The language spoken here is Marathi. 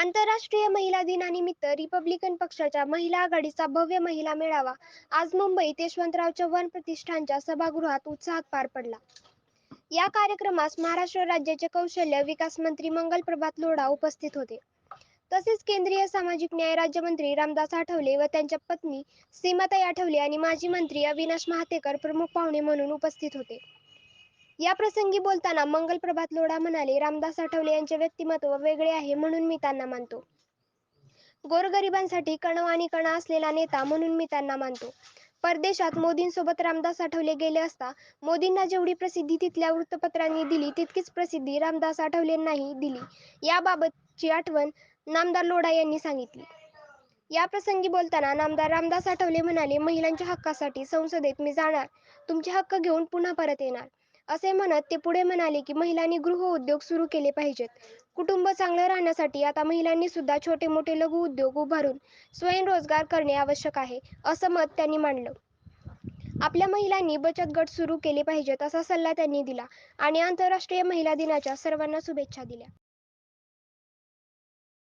आंतरराष्ट्रीय महिला दिनानिमित्त रिपब्लिकन पक्षाच्या महिला आघाडीचा भव्य महिला मेळावा आज मुंबईत यशवंतराव चव्हाण प्रतिष्ठानच्या सभागृहात उत्साहात पार पडला. या कार्यक्रमास महाराष्ट्र राज्याचे कौशल्य विकास मंत्री मंगल प्रभात लोढा उपस्थित होते. तसेच केंद्रीय सामाजिक न्याय राज्यमंत्री रामदास आठवले व त्यांच्या पत्नी सीमाताई आठवले आणि माजी मंत्री अविनाश महातेकर प्रमुख पाहुणे म्हणून उपस्थित होते. या प्रसंगी बोलताना मंगल प्रभात लोढा म्हणाले रामदास आठवले यांचे व्यक्तिमत्व वेगळे आहे म्हणून मी त्यांना मानतो. गोरगरिबांसाठी कणव आणि कणा असलेला नेता म्हणून मी त्यांना मानतो. परदेशात मोदींसोबत रामदास आठवले गेले असता मोदींना जेवढी प्रसिद्धी तिथल्या वृत्तपत्रांनी दिली तितकीच प्रसिद्धी रामदास आठवलेंनाही दिली. याबाबतची आठवण नामदार लोढा यांनी सांगितली. या प्रसंगी बोलताना नामदार रामदास आठवले म्हणाले महिलांच्या हक्कासाठी संसदेत मी जाणार. तुमचे हक्क घेऊन पुन्हा परत येणार. असे म्हणत ते पुढे म्हणाले की महिलांनी गृहउद्योग सुरू केले पाहिजेत. कुटुंब चांगलं राहण्यासाठी आता महिलांनी सुद्धा छोटे मोठे लघु उद्योग उभारून स्वयंरोजगार करणे आवश्यक आहे असं मत त्यांनी मांडलं. आपल्या महिलांनी बचत गट सुरू केले पाहिजेत असा सल्ला त्यांनी दिला आणि आंतरराष्ट्रीय महिला दिनाच्या सर्वांना शुभेच्छा दिल्या.